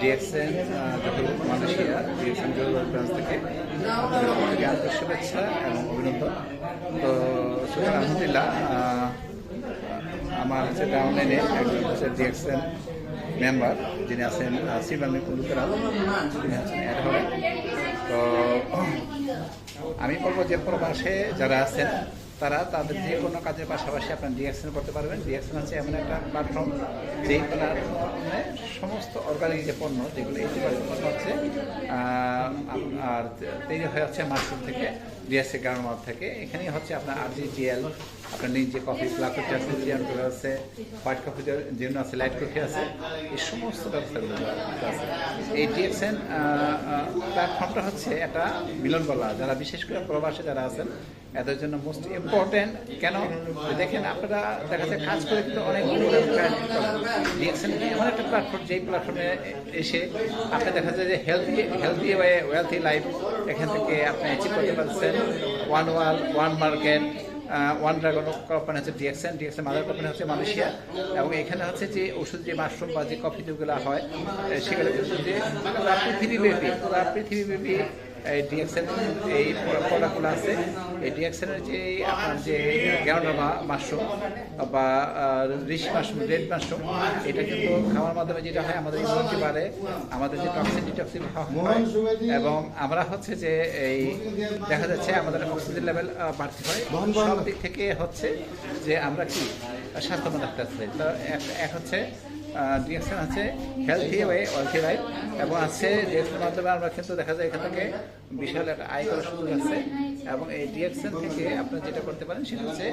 DXN branch থেকে আপনাদের প্রত্যেকে আন্তরিক শুভেচ্ছা এবং অভিনন্দন। তো সুতরাং আলহামদুলিল্লাহ আমার হচ্ছে ডাউনলাইনে একজন হচ্ছে ডিএক্সএন মেম্বার, যিনি আছেন শ্রীবাঙ্গী কুন্দুতরা তিনি আছেন অ্যাড তো আমি বলব যে প্রবাসে যারা আছেন, তারা তাদের যে কোনো কাজের পাশাপাশি আপনার ডিএকশন করতে পারবেন। ডিএকশন হচ্ছে এমন একটা প্ল্যাটফর্ম যেই প্ল্যাটফর্মে সমস্ত অর্গানিক যে পণ্য যেগুলো এই যে পণ্য হচ্ছে আর তৈরি হয়ে হচ্ছে মাশরুম থেকে ডিএসসি গার্মার থেকে। এখানেই হচ্ছে আপনার আর জি জিএল, আপনার নিজে কফি ব্ল্যাক কফি আছে জিয়ানগুলো আছে হোয়াইট কফি যেগুলো আছে লাইট কফি আছে, এই সমস্ত ব্যবস্থাগুলো আছে। এই ডিএক্সএন প্ল্যাটফর্মটা হচ্ছে একটা মিলন বলা যারা বিশেষ করে প্রবাসে যারা আছেন এদের জন্য মোস্ট ইম্পর্টেন্ট কেন? দেখেন, আপনারা দেখা যাচ্ছে কাজ করে কিন্তু অনেক ডিএক্সএন এমন একটা প্ল্যাটফর্ম যেই প্ল্যাটফর্মে এসে আপনি দেখা যায় যে healthy healthy way wealthy life এখান থেকে আপনি অ্যাচিভ করতে পারছেন। One wall one market one dragon company হচ্ছে ডিএক্সএন ডিএক্সএন মাদার কোম্পানি হচ্ছে মালয়েশিয়া এবং এখানে হচ্ছে যে ওষুধ, যে মাশরুম বা যে কফি যেগুলো হয় সেগুলো কিন্তু যে পুরা পৃথিবীব্যাপী পুরা পৃথিবীব্যাপী এই ডিএক্সএন এই প্রোডাক্টগুলো আছে। এই ডিএক্সএনের যে আপনার যে গ্যাউন্ডা মাশরুম বা রিস মাশরুম রেড মাশরুম এটা কিন্তু খাওয়ার মাধ্যমে যেটা হয় আমাদের ইমিউনিটি বাড়ে আমাদের যে টক্সিন ডিটক্সিন হয় এবং আমরা হচ্ছে যে এই দেখা যাচ্ছে আমাদের অক্সিজেন লেভেল বাড়তে হয়। সব দিক থেকে হচ্ছে যে আমরা কি স্বাস্থ্যবান রাখতে চাই তো এক হচ্ছে ডিএক্সএন আছে হেলথি ওয়ে ওয়েলথি লাইফ এবং আছে, যে মাধ্যমে আমরা কিন্তু দেখা যায় এখান থেকে বিশাল একটা আয় করার সুযোগ আছে এবং এই ডিএক্সএন থেকে আপনারা যেটা করতে পারেন সেটা হচ্ছে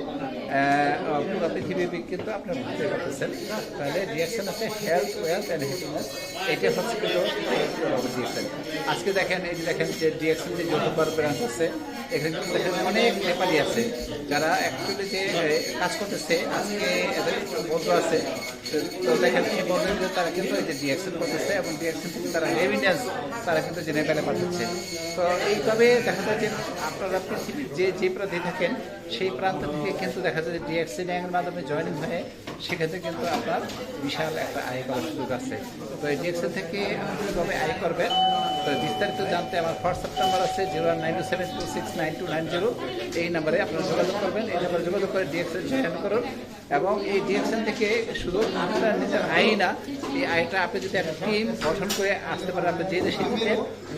পুরো পৃথিবী কিন্তু আপনার ঘুরতে পারতেছেন। তাহলে ডিএক্সএন আছে হেলথ ওয়েলথ অ্যান্ড হ্যাপিনেস এটা হচ্ছে কিন্তু ডিএক্সএন আজকে দেখেন, এই যে দেখেন যে ডিএক্সএন যে যৌথবার ব্রাঞ্চ আছে, এখানে কিন্তু দেখেন অনেক নেপালি আছে, যারা অ্যাকচুয়ালি যে কাজ করতেছে, আজকে এদের বন্ধু আছে। তো- দেখেন, এই বন্ধুদের তারা কিন্তু এই যে ডিএক্সএন করতেছে এবং ডিএক্সএন থেকে তারা রেভিডেন্স তারা কিন্তু যে নেপালে পাঠাচ্ছে। তো এইভাবে দেখা যায় যে আপনারা পৃথিবীর যে যে প্রান্তে থাকেন, সেই প্রান্ত থেকে কিন্তু দেখা যায় যে ডিএক্সএন এর মাধ্যমে জয়েন হয়ে সেক্ষেত্রে কিন্তু আপনার বিশাল একটা আয় করার সুযোগ আছে। তো এই ডিএক্সএন থেকে আপনি কবে আয় করবেন? বিস্তারিত জানতে আমার হোয়াটসঅ্যাপ নাম্বার আছে zero one nine seven two six nine two nine zero. এই নাম্বারে আপনারা যোগাযোগ করবেন। এই নাম্বারে যোগাযোগ করে ডিএক্সএন জয়েন করুন এবং এই ডিএক্সএন থেকে শুধু আপনার নিজের আয় না, এই আয়টা আপনি যদি একটা টিম গঠন করে আসতে পারেন, আপনি যে দেশে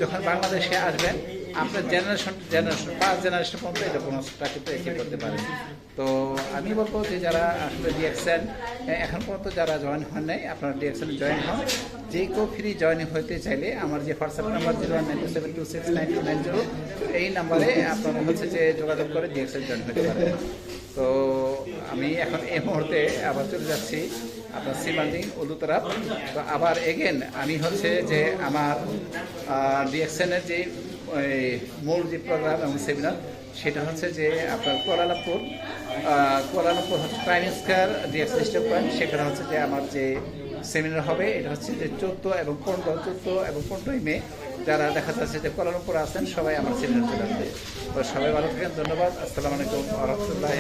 যখন বাংলাদেশে আসবেন আপনার জেনারেশন জেনারেশন পাঁচ জেনারেশন পর্যন্ত এটা বোনাসটা কিন্তু করতে পারেন তো আমি বলব যে যারা আসলে ডিএক্সএন এখন পর্যন্ত যারা জয়েন হন নাই, আপনারা ডিএক্সএন জয়েন হন। যে কেউ ফ্রি জয়েন হতে চাইলে আমার যে WhatsApp number zero one nine two seven two six nine two nine zero, এই নাম্বারে আপনারা হচ্ছে যে যোগাযোগ করে ডিএক্সএন জয়েন হতে পারেন তো আমি এখন এই মুহূর্তে আবার চলে যাচ্ছি আপনার সিমান্ডিং উলুতরাপ তো আবার এগেন আমি হচ্ছে যে আমার ডিএক্সএনের যে মূল যে প্রোগ্রাম এবং সেমিনার সেটা হচ্ছে যে আপনার কুয়ালালামপুর কুয়ালালামপুর হচ্ছে prime square DXN step point সেখানে হচ্ছে যে আমার যে সেমিনার হবে, এটা হচ্ছে যে চোদ্দ এবং পনেরো, চোদ্দ এবং পনেরোই মে, যারা দেখা যাচ্ছে যে কুয়ালালামপুর আছেন, সবাই আমার সেমিনার চলে আসবে। তো সবাই ভালো থাকেন, ধন্যবাদ, আসসালামু আলাইকুম রহমতুল্লাহ